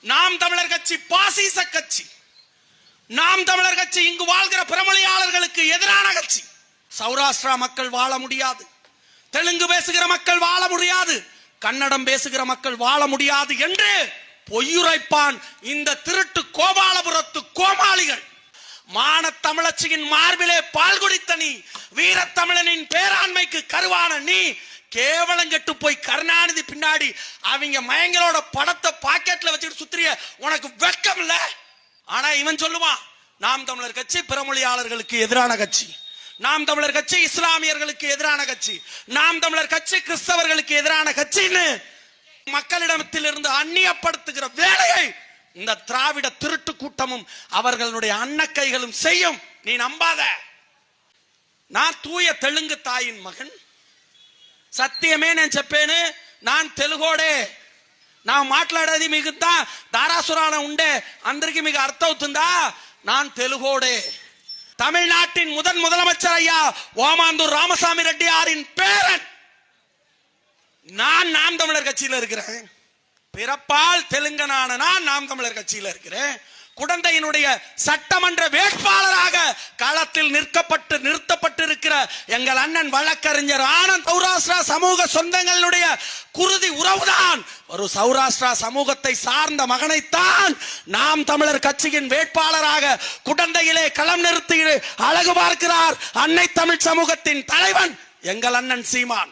நாம் தமிழர் கட்சி பாசிச கட்சி. நாம் தமிழர் கட்சி இங்கு வாழ்கிற பிரமொழியாளர்களுக்கு எதிரான கட்சி. சௌராஷ்டிரா மக்கள் வாழ முடியாது. தெலுங்கு பேசுகிற மக்கள் வாழ முடியாது. கன்னடம் பேசுகிற மக்கள் வாழ முடியாது என்று பொய்யுரைப்பான் இந்த திருட்டு கோபாலபுரத்து கோமாளிகள். மான தமிழச்சியின் மார்பிலே பால் குடித்த நீ வீரத்தமிழனின் பேராண்மைக்கு கருவான நீ கேவலம் கெட்டு போய் கருணாநிதி பின்னாடி அவங்க மயங்களோட படத்தை பாக்கெட்ல வச்சுட்டு சுத்திரிய உனக்கு வெக்கம் இல்ல ஆனா இவன் சொல்லுவான் நாம் தமிழர் கட்சி பிறமொழியாளர்களுக்கு எதிரான கட்சி. நாம் தமிழர் கட்சி இஸ்லாமியர்களுக்கு எதிரான கட்சி. நாம் தமிழர் கட்சி கிறிஸ்தவர்களுக்கு எதிரான கட்சின்னு மக்களிடத்தில் இருந்து அந்நியப்படுத்துகிற வேலையை இந்த திராவிட திருட்டு கூட்டமும் அவர்களுடைய அன்னக்கைகளும் செய்யும். நீ நம்பாத. நான் தூய தெலுங்கு தாயின் மகன். సత్యమే నేను చెప్పాను నాన్ తెలుగోడే నా మాట్లాడేది మీకు దా- దారాసురాన ఉండే అందరికీ మీకు అర్థం అవుతుందా நான் తెలుగోడే தமிழ்நாட்டின் முதன் முதலமைச்சர் ஐயா ஓமாந்தூர் ராமசாமி ரெட்டியாரின் பேரன் நான் நாம் தமிழர் கட்சியில இருக்கிறேன் பிறப்பால் தெலுங்கனான நான் நாம் தமிழர் கட்சியில இருக்கிறேன் குடந்தையினுடைய சட்டமன்ற வேட்பாளராக களத்தில் நிற்கப்பட்டு நிறுத்தப்பட்டிருக்கிற எங்கள் அண்ணன் வழக்கறிஞர் ஆனந்த் சௌராஷ்டிரா சமூக சொந்தங்களுடைய குருதி உறவுதான். ஒரு சௌராஷ்டிரா சமூகத்தை சார்ந்த மகனைத்தான் நாம் தமிழர் கட்சியின் வேட்பாளராக குடந்தையிலே களம் நிறுத்தி அழகு பார்க்கிறார் அன்னை தமிழ் சமூகத்தின் தலைவன் எங்கள் அண்ணன் சீமான்.